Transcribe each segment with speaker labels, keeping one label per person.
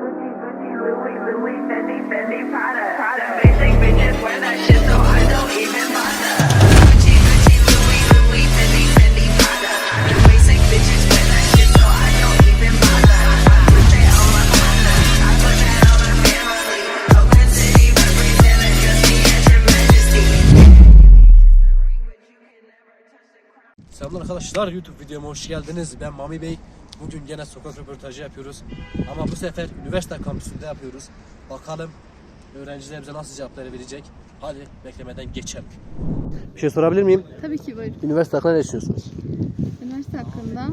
Speaker 1: Gucci, Gucci, Louis, Louis, Fendi, Fendi, Prada, Prada.
Speaker 2: Selamlar arkadaşlar YouTube videoma hoş geldiniz. Ben Mami Bey. Bugün gene sokak röportajı yapıyoruz. Ama bu sefer üniversite kampüsünde yapıyoruz. Bakalım öğrenciler bize nasıl cevapları verecek. Hadi beklemeden geçelim. Bir şey sorabilir miyim?
Speaker 3: Tabii ki var.
Speaker 2: Üniversite hakkında ne düşünüyorsunuz?
Speaker 3: Üniversite hakkında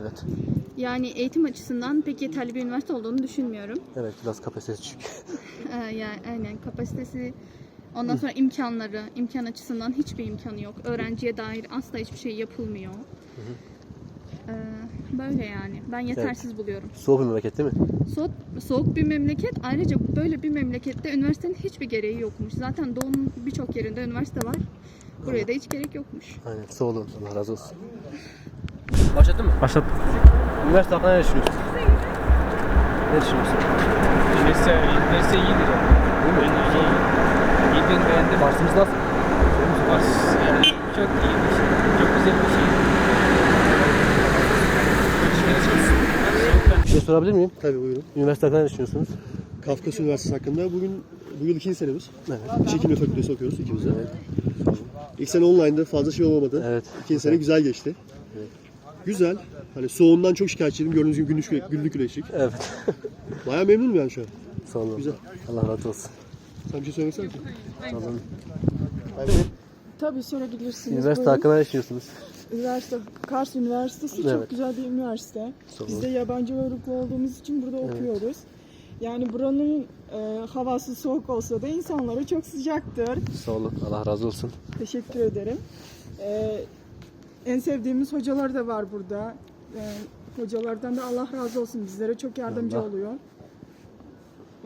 Speaker 2: Evet.
Speaker 3: yani eğitim açısından pek yeterli bir üniversite olduğunu düşünmüyorum.
Speaker 2: Evet biraz kapasitesi düşük.
Speaker 3: Ee, yani aynen kapasitesi ondan sonra imkanları, imkan açısından hiçbir imkanı yok. Öğrenciye dair asla hiçbir şey yapılmıyor. Ee, böyle yani. Ben yetersiz buluyorum.
Speaker 2: Soğuk bir memleket değil mi?
Speaker 3: Soğuk, soğuk bir memleket. Ayrıca böyle bir memlekette üniversitenin hiçbir gereği yokmuş. Zaten doğunun birçok yerinde üniversite var. Buraya da hiç gerek yokmuş.
Speaker 2: Aynen. Sağ olun. Allah razı olsun. Başladın mı?
Speaker 4: Başladım.
Speaker 2: Üniversite hakkında ne düşünüyorsun? Ne düşünüyorsun?
Speaker 4: Üniversite, üniversite iyidir. Ben iyi. İyi ben beğendim.
Speaker 2: Dersimiz nasıl?
Speaker 4: Ders yani çok iyi bir şey. Çok güzel bir şey.
Speaker 2: Bir şey sorabilir miyim?
Speaker 5: Tabii buyurun.
Speaker 2: Üniversite hakkında ne düşünüyorsunuz?
Speaker 5: Kafkas Üniversitesi hakkında bugün bu yıl ikinci senemiz.
Speaker 2: Evet.
Speaker 5: Çekim ve fakültesi okuyoruz ikimiz de. İlk sene online'da fazla şey olmadı.
Speaker 2: Evet.
Speaker 5: İkinci sene güzel geçti. Güzel. Hani soğuğundan çok şikayetçiydim. Gördüğünüz gibi günlük, günlük güneşlik.
Speaker 2: Evet.
Speaker 5: Bayağı memnunum yani şu an.
Speaker 2: Sağ olun.
Speaker 5: Güzel.
Speaker 2: Allah razı olsun.
Speaker 5: Sen bir şey?
Speaker 2: Sağ olun.
Speaker 6: Tabii sorabilirsiniz.
Speaker 2: Üniversite hakkında ne düşünüyorsunuz?
Speaker 6: Üniversite, Kars Üniversitesi
Speaker 2: Evet.
Speaker 6: çok güzel bir üniversite.
Speaker 2: Sağ
Speaker 6: Biz de yabancı uyruklu olduğumuz için burada okuyoruz. Yani buranın e, havası soğuk olsa da insanları çok sıcaktır.
Speaker 2: Sağ olun. Allah razı olsun.
Speaker 6: Teşekkür ederim. E, en sevdiğimiz hocalar da var burada. E, hocalardan da Allah razı olsun bizlere çok yardımcı
Speaker 2: Allah.
Speaker 6: oluyor.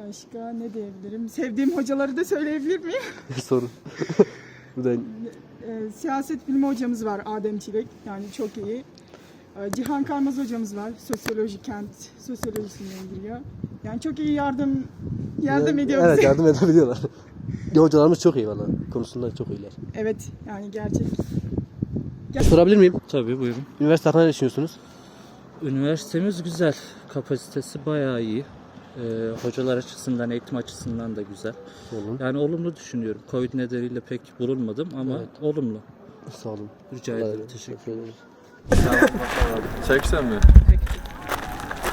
Speaker 6: Başka ne diyebilirim? Sevdiğim hocaları da söyleyebilir miyim?
Speaker 2: Sorun. Burada
Speaker 6: E, siyaset bilimi hocamız var Adem Çilek. Yani çok iyi. E, Cihan Karmaz hocamız var. Sosyoloji, kent sosyolojisiyle ilgiliyor. Yani çok iyi yardım yardım ediyor
Speaker 2: Evet
Speaker 6: bize.
Speaker 2: yardım edebiliyorlar. Hocalarımız çok iyi valla. Konusunda çok iyiler.
Speaker 6: Evet yani gerçek.
Speaker 2: Sorabilir miyim?
Speaker 4: Tabii buyurun.
Speaker 2: Üniversite hakkında ne düşünüyorsunuz?
Speaker 4: Üniversitemiz güzel. Kapasitesi bayağı iyi. Ee, hocalar açısından, eğitim açısından da güzel.
Speaker 2: Olun.
Speaker 4: Yani olumlu düşünüyorum. Covid nedeniyle pek bulunmadım ama
Speaker 2: Evet.
Speaker 4: olumlu.
Speaker 2: Sağ olun.
Speaker 4: Rica ederim. Teşekkür
Speaker 2: ederim.
Speaker 7: Çeksen mi?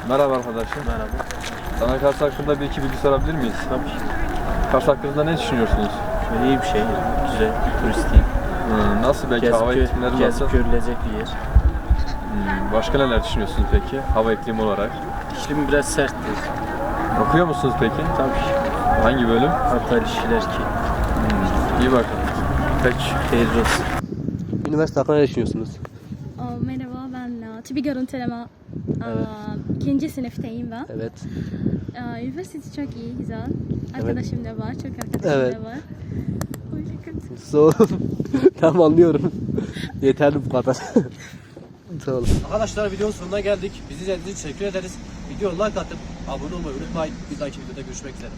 Speaker 7: Merhaba arkadaşım. Merhaba. Sana Kars hakkında bir iki bilgi sorabilir miyiz? Tabii. Kars hakkında ne düşünüyorsunuz?
Speaker 8: İyi bir şey, güzel, turistik,
Speaker 7: Hmm, nasıl belki hava
Speaker 8: gezip,
Speaker 7: iklimleri
Speaker 8: gö-
Speaker 7: nasıl?
Speaker 8: gezip görülecek bir yer.
Speaker 7: Hmm, başka neler düşünüyorsunuz peki hava iklimi olarak?
Speaker 8: İklim biraz serttir.
Speaker 7: Okuyor musunuz peki?
Speaker 8: Tabii
Speaker 7: Hangi bölüm?
Speaker 8: hatta ilişkiler ki
Speaker 7: İyi bakalım. Peki.
Speaker 8: hayırlı olsun.
Speaker 2: Üniversite hakkında ne düşünüyorsunuz?
Speaker 9: Aa, merhaba ben e, TÜBİ görüntüleme aa, ikinci sınıftayım ben.
Speaker 2: Evet.
Speaker 9: Aa, üniversitesi çok iyi, güzel. Arkadaşım da var, çok arkadaşım
Speaker 2: Evet.
Speaker 9: da var. Hoş geldin.
Speaker 2: Sağ olun. tamam anlıyorum. Yeterli bu kadar. Sağ olun. Arkadaşlar videonun sonuna geldik. Bizi izlediğiniz için teşekkür ederiz. Video like atıp abone olmayı unutmayın. Bir dahaki videoda görüşmek üzere.